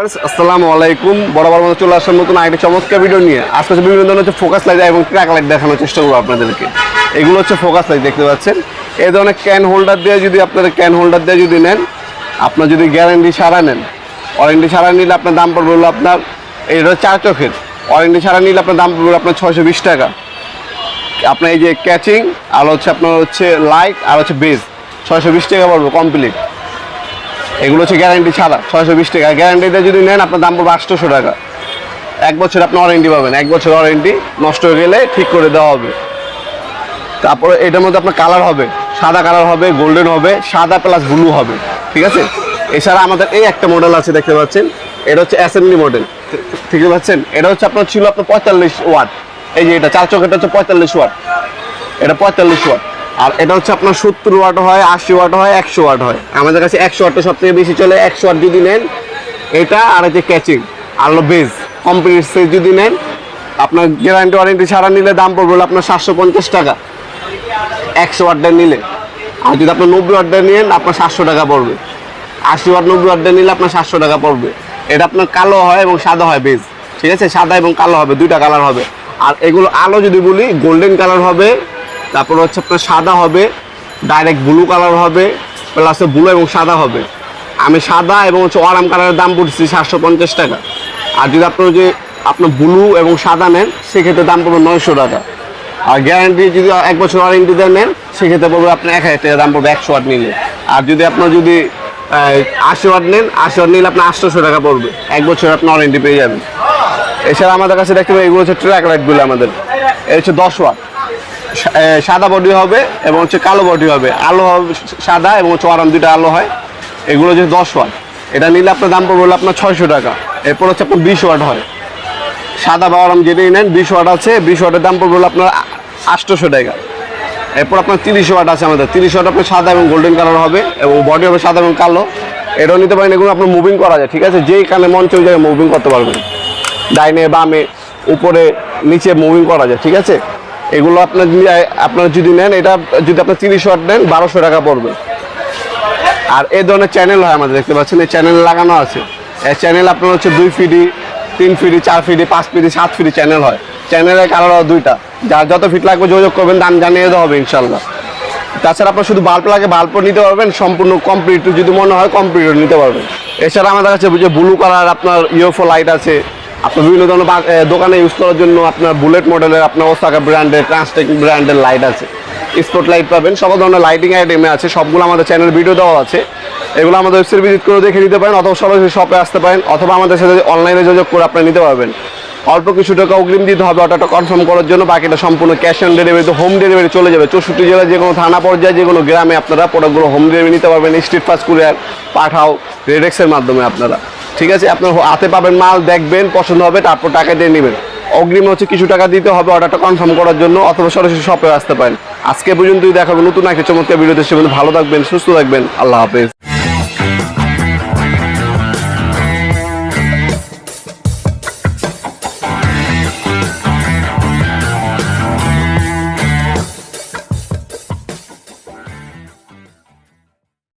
আসসালামু আলাইকুম। বরাবর মতো চলে আসার মতন আরেকটি চমৎকার ভিডিও নিয়ে। আজকে বিভিন্ন ধরনের হচ্ছে ফোকাস লাইট এবং ট্র্যাক লাইট দেখানোর চেষ্টা করব আপনাদেরকে। এগুলো হচ্ছে ফোকাস লাইট দেখতে পাচ্ছেন? এই ধরনের ক্যান হোল্ডার দিয়ে যদি আপনারা ক্যান হোল্ডার দিয়ে যদি নেন, আপনার যদি গ্যারান্টি সারা নেন ওয়ারেন্টি সারা নিলে আপনার দাম পড়বে হলো আপনার এটা চার চোখের। ওয়ারেন্টি সারা নিলে আপনার দাম পড়বে আপনার ছয়শো বিশ টাকা। আপনার এই যে ক্যাচিং আর হচ্ছে আপনার হচ্ছে লাইট আর হচ্ছে বেস ছয়শো বিশ টাকা পড়বে কমপ্লিট এগুলো হচ্ছে গ্যারান্টি ছাড়া, ছয়শো বিশ টাকা। গ্যারান্টিতে যদি নেন, আপনার দাম পড়বে আটশোশো টাকা। এক বছর আপনি ওয়ারেন্টি পাবেন। এক বছর ওয়ারেন্টি নষ্ট হয়ে গেলে ঠিক করে দেওয়া হবে। তারপরে এটার মধ্যে আপনার কালার হবে। সাদা কালার হবে গোল্ডেন হবে, সাদা প্লাস ব্লু হবে। ঠিক আছে? এছাড়া আমাদের এই একটা মডেল আছে, দেখতে পাচ্ছেন। এটা হচ্ছে অ্যাসেম্বলি মডেল ঠিক পাচ্ছেন এটা হচ্ছে আপনার ছিল আপনার পঁয়তাল্লিশ ওয়াট এই যে এটা, চার চোখ এটা হচ্ছে পঁয়তাল্লিশ ওয়াট এটা পঁয়তাল্লিশ ওয়াট আর এটা হচ্ছে আপনার সত্তর ওয়াট হয়, আশি ওয়াট হয়, একশো ওয়াট হয়। আমাদের কাছে একশো ওয়াটটা সব থেকে বেশি চলে, একশো ওয়াট যদি নেন, এটা আর হচ্ছে ক্যাচিং আর বেজ কমপ্লিট সেট যদি নেন, আপনার গ্যারান্টি ওয়ারেন্টি ছাড়া নিলে দাম পড়বে আপনার সাতশো পঞ্চাশ টাকা। একশো ওয়াটটা নিলে। আর যদি আপনার নব্বই ওয়াটটা নেন, আপনার সাতশো টাকা পড়বে। আশি ওয়াট, নব্বই ওয়াটটা নিলে আপনার সাতশো টাকা পড়বে। এটা আপনার কালো হয় এবং সাদা হয় বেজ ঠিক আছে? সাদা এবং কালো হবে, দুইটা কালার হবে। আর এগুলো আলো যদি বলি গোল্ডেন কালার হবে তারপর হচ্ছে আপনার সাদা হবে ডাইরেক্ট ব্লু কালার হবে প্লাস ব্লু এবং সাদা হবে। আমি সাদা এবং হচ্ছে অরাম কালারের দাম পড়ছি সাতশো পঞ্চাশ টাকা। আর যদি আপনার যে আপনার ব্লু এবং সাদা নেন, সেক্ষেত্রে দাম পড়বে নয়শো টাকা। আর গ্যারান্টি যদি এক বছর ওয়ারেন্টি দেন, নেন, সেক্ষেত্রে পড়বে আপনার এক হাজার টাকা, দাম পড়বে একশো ওয়াট নিলে। আর যদি আপনার যদি আশি ওয়াট নেন, আশি ওয়াট নিলে আপনার আটশোশো টাকা পড়বে। এক বছর আপনি ওয়ারেন্টি পেয়ে যাবেন। এছাড়া আমাদের কাছে দেখতে পাবেন, এগুলো হচ্ছে ট্র্যাক লাইটগুলো আমাদের। এই হচ্ছে দশ ওয়াট সাদা বডি হবে এবং হচ্ছে কালো বডি হবে। আলো হবে সাদা এবং হচ্ছে আরাম দুইটা আলো হয়। এগুলো হচ্ছে দশ ওয়াট। এটা নিলে আপনার দাম পড়বে আপনার ছয়শো টাকা। এরপর হচ্ছে আপনার বিশ ওয়াট হয়। সাদা বা আরাম যেটাই নেন, বিশ ওয়াট আছে। বিশ ওয়াটের দাম পড়বে আপনার আটশোশো টাকা। এরপর আপনার তিরিশ ওয়াট আছে আমাদের। তিরিশ ওয়াট আপনার সাদা এবং গোল্ডেন কালার হবে এবং বডি হবে সাদা এবং কালো। এটাও নিতে পারেন, এগুলো আপনার মুভিং করা যায়, ঠিক আছে? যেই কানে মন চলে যায় মুভিং করতে পারবেন। ডাইনে, বামে, উপরে, নিচে মুভিং করা যায়, ঠিক আছে? এগুলো আপনার যদি আপনার যদি নেন, এটা যদি আপনার তিরিশ ওয়াট নেন বারোশো টাকা পড়বে। আর এই ধরনের চ্যানেল হয় আমাদের, দেখতে পাচ্ছেন? এই চ্যানেল লাগানো আছে। এই চ্যানেল আপনার হচ্ছে দুই ফিডি তিন ফিডি চার ফিডি পাঁচ ফিডি সাত ফিডি চ্যানেল হয়। চ্যানেলের কালার দুইটা। যার যত ফিট লাগবে, যোগাযোগ করবেন, দাম জানিয়ে দেওয়া হবে ইনশাল্লাহ তাছাড়া আপনার শুধু বাল্ব লাগে বাল্বও নিতে পারবেন, সম্পূর্ণ কমপ্লিট যদি মনে হয় কমপ্লিটও নিতে পারবেন। এছাড়া আমাদের কাছে যে ব্লু কালার আপনার ইউএফও লাইট আছে আপনার বিভিন্ন ধরনের দোকানে ইউজ করার জন্য আপনার বুলেট মডেলের আপনার ওসাকা ব্র্যান্ডের ট্রান্সটেক ব্র্যান্ডের লাইট আছে। স্পট লাইট পাবেন সব ধরনের লাইটিং আইটেমে আছে, সবগুলো আমাদের চ্যানেল ভিডিও দেওয়া আছে। এগুলো আমাদের ওয়েবসাইট ভিজিট করে দেখে নিতে পারেন, অথবা সরাসরি শপে আসতে পারেন, অথবা আমাদের সাথে অনলাইনে যোগাযোগ করে আপনারা নিতে পারবেন। অল্প কিছু টাকা অগ্রিম দিতে হবে অর্ডারটা কনফার্ম করার জন্য, বাকিটা সম্পূর্ণ ক্যাশ অন ডেলিভারিতে হোম ডেলিভারি চলে যাবে। চৌষট্টি জেলার যে কোনো থানা, পর্যায়ে যে কোনো গ্রামে আপনারা প্রোডাক্টগুলো হোম ডেলিভারি নিতে পারবেন স্ট্রিট ফাস্ট কুরিয়ার পাঠাও রেডেক্সের মাধ্যমে আপনারা। ঠিক আছে, আপনার হাতে পাবেন মাল, দেখবেন, পছন্দ হবে, তারপর টাকা দিয়ে নেবেন। অগ্রিম হচ্ছে কিছু টাকা দিতে হবে অর্ডারটা কনফার্ম করার জন্য, অথবা সরাসরি শপে আসতে পারেন। আজকে পর্যন্তই দেখাবো নতুন একটা চমৎকার ভিডিওতে সে ভালো থাকবেন, সুস্থ থাকবেন, আল্লাহ হাফেজ।